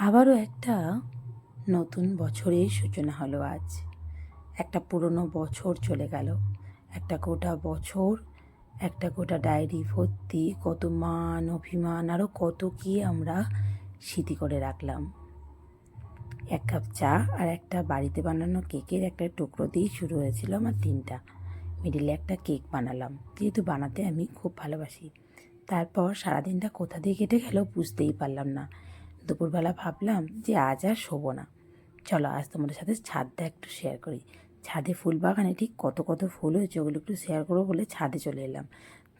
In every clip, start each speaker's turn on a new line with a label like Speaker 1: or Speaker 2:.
Speaker 1: আবারও একটা নতুন বছরের সূচনা হলো আজ। একটা পুরনো বছর চলে গেল। একটা গোটা বছর, একটা গোটা ডায়েরি ভর্তি, কত মান, অভিমান আরও কত কি আমরা স্মৃতি করে রাখলাম। এক কাপ চা আর একটা বাড়িতে বানানো কেকের একটা টুকরো দিয়েই শুরু হয়েছিল আমার দিনটা। মিডিলে একটা কেক বানালাম। যেহেতু বানাতে আমি খুব ভালোবাসি। তারপর সারাদিনটা কোথা দিয়ে কেটে গেল বুঝতেই পারলাম না। দুপুরবেলা ভাবলাম যে আজ আর শোবো না। চলো, আজ তোমাদের সাথে ছাদটা একটু শেয়ার করি। ছাদে ফুল বাগানে ঠিক কত কত ফুল হয়েছে ওগুলো একটু শেয়ার করব বলে ছাদে চলে এলাম।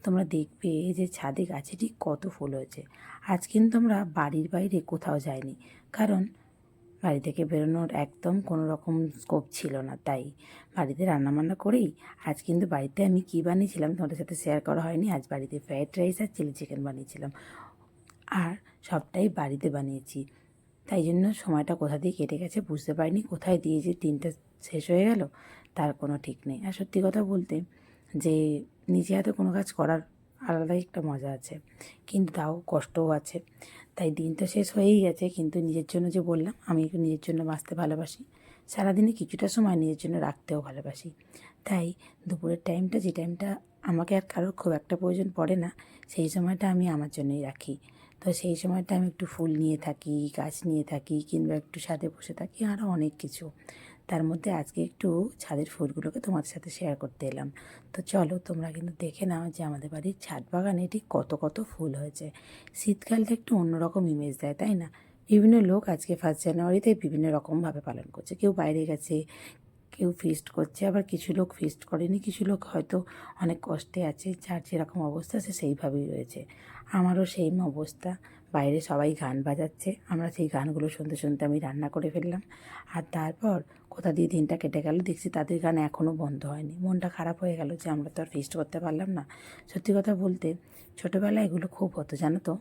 Speaker 1: তোমরা দেখবে যে ছাদে গাছে ঠিক কত ফুল হয়েছে। আজ কিন্তু আমরা বাড়ির বাইরে কোথাও যাইনি। কারণ বাড়ি থেকে বেরোনোর একদম কোনো রকম স্কোপ ছিল না, তাই বাড়িতে রান্নাবান্না করেই আজ কিন্তু বাড়িতে আমি কী বানিয়েছিলাম তোমাদের সাথে শেয়ার করা হয়নি। আজ বাড়িতে ফ্রায়েড রাইস আর চিলি চিকেন বানিয়েছিলাম। আর সবটাই বাড়িতে বানিয়েছি। তাই জন্য সময়টা কোথা দিয়ে কেটে গেছে বুঝতে পারিনি, কোথায় দিয়ে যে দিনটা শেষ হয়ে গেল, তার কোনো ঠিক নেই। আর সত্যি কথা বলতে, যে নিজে হাতে কোনো কাজ করার আলাদাই একটা মজা আছে। কিন্তু তাও কষ্টও আছে। তাই দিন তো শেষ হয়েই গেছে, কিন্তু নিজের জন্য যে বললাম, আমি একটু নিজের জন্য বাঁচতে ভালোবাসি। সারাদিনে কিছুটা সময় নিজের জন্য রাখতেও ভালোবাসি। তাই দুপুরের টাইমটা, যে টাইমটা আমাকে আর কারোর খুব একটা প্রয়োজন পড়ে না, সেই সময়টা আমি আমার জন্যই রাখি। তো সেই সময়টা আমি একটু ফুল নিয়ে থাকি, গাছ নিয়ে থাকি কিংবা একটু ছাদে বসে থাকি আরও অনেক কিছু। তার মধ্যে আজকে একটু ছাদের ফুলগুলোকে তোমাদের সাথে শেয়ার করতে এলাম। তো চলো তোমরা কিন্তু দেখে নাও যে আমাদের বাড়ির ছাদ বাগানে ঠিক কত কত ফুল হয়েছে। শীতকালটা একটু অন্যরকম ইমেজ দেয়, তাই না? বিভিন্ন লোক আজকে ফার্স্ট জানুয়ারিতে বিভিন্ন রকমভাবে পালন করছে। কেউ বাইরে গেছে কেউ ফিস্ট করছে, আবার কিছু লোক ফিস্ট করেনি, কিছু লোক হয়তো অনেক কষ্টে আছে, যার যেরকম অবস্থা সে সেইভাবেই রয়েছে। আমারও সেম অবস্থা। বাইরে সবাই গান বাজাচ্ছে, আমরা সেই গানগুলো শুনতে শুনতে আমি রান্না করে ফেললাম। আর তারপর কোথা দিয়ে দিনটা কেটে গেল দেখছি তাদের গান এখনও বন্ধ হয়নি। মনটা খারাপ হয়ে গেল যে আমরা তো আর ফিস্ট করতে পারলাম না। সত্যি কথা বলতে ছোটোবেলায় এগুলো খুব হতো, জানো তো?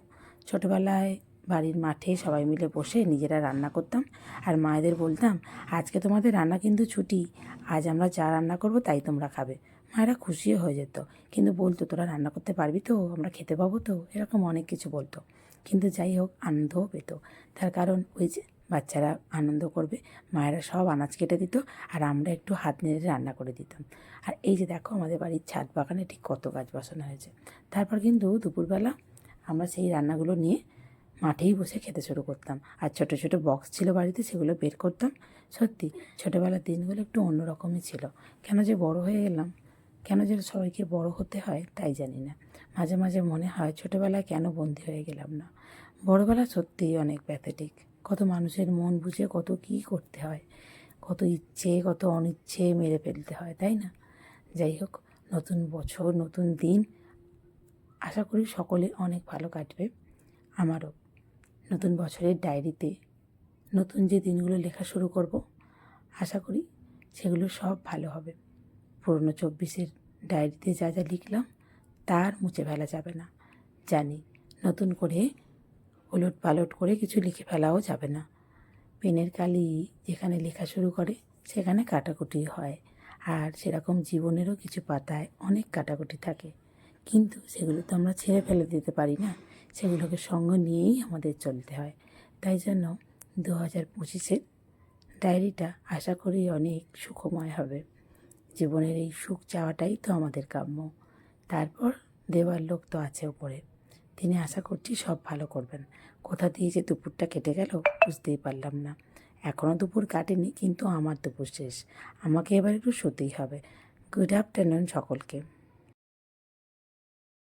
Speaker 1: ছোটোবেলায় বাড়ির মাঠে সবাই মিলে বসে নিজেরা রান্না করতাম। আর মায়েদের বলতাম, আজকে তোমাদের রান্না কিন্তু ছুটি, আজ আমরা যা রান্না করব তাই তোমরা খাবে। মায়েরা খুশিও হয়ে যেত। কিন্তু বলতো, তোরা রান্না করতে পারবি তো, আমরা খেতে পাবো তো? এরকম অনেক কিছু বলতো। কিন্তু যাই হোক, আনন্দও পেত। তার কারণ ওই যে বাচ্চারা আনন্দ করবে, মায়েরা সব আনাজ কেটে দিত আর আমরা একটু হাত নেড়ে রান্না করে দিতাম। আর এই যে দেখো, আমাদের বাড়ির ছাদ বাগানে ঠিক কত গাছ বসানো হয়েছে। তারপর কিন্তু দুপুরবেলা আমরা সেই রান্নাগুলো নিয়ে মাঠেই বসে খেতে শুরু করতাম। আর ছোটো ছোটো বক্স ছিল বাড়িতে, সেগুলো বের করতাম। সত্যি, ছোটোবেলার দিনগুলো একটু অন্যরকমই ছিল। কেন যে বড় হয়ে গেলাম? কেন যে সবাইকে বড় হতে হয়, তাই জানি না। মাঝে মাঝে মনে হয় ছোটোবেলায় কেন বন্দি হয়ে গেলাম না? বড়োবেলা সত্যিই অনেক প্যাথেটিক কত মানুষের মন বুঝে কত কী করতে হয়। কত ইচ্ছে, কত অনিচ্ছে মেরে ফেলতে হয়, তাই না? যাই হোক, নতুন বছর, নতুন দিন, আশা করি সকলে অনেক ভালো কাটবে, আমারও। নতুন বছরের ডায়েরিতে নতুন যে দিনগুলো লেখা শুরু করব, আশা করি সেগুলো সব ভালো হবে। পুরনো চব্বিশের ডায়েরিতে যা যা লিখলাম, তার মুছে ফেলা যাবে না। জানি নতুন করে ওলট পালট করে কিছু লিখে ফেলাও যাবে না। পেনের কালি যেখানে লেখা শুরু করে, সেখানে কাটাকুটি হয়। আর সেরকম জীবনেরও কিছু পাতায় অনেক কাটাকুটি থাকে। কিন্তু সেগুলো তো আমরা ছেড়ে ফেলে দিতে পারি না। সেগুলোকে সঙ্গে নিয়েই আমাদের চলতে হয়। তাই জন্য দু হাজার পঁচিশের ডায়েরিটা আশা করি অনেক সুখময় হবে। জীবনের এই সুখ চাওয়াটাই তো আমাদের কাম্য। তারপর দেওয়ার লোক তো আছে ওপরে। তিনি আশা করছি সব ভালো করবেন। কোথা দিয়ে যে দুপুরটা কেটে গেল বুঝতেই পারলাম না। এখনও দুপুর কাটেনি, কিন্তু আমার দুপুর শেষ। আমাকে এবার একটু শুতেই হবে। গুড আফটারনুন সকলকে।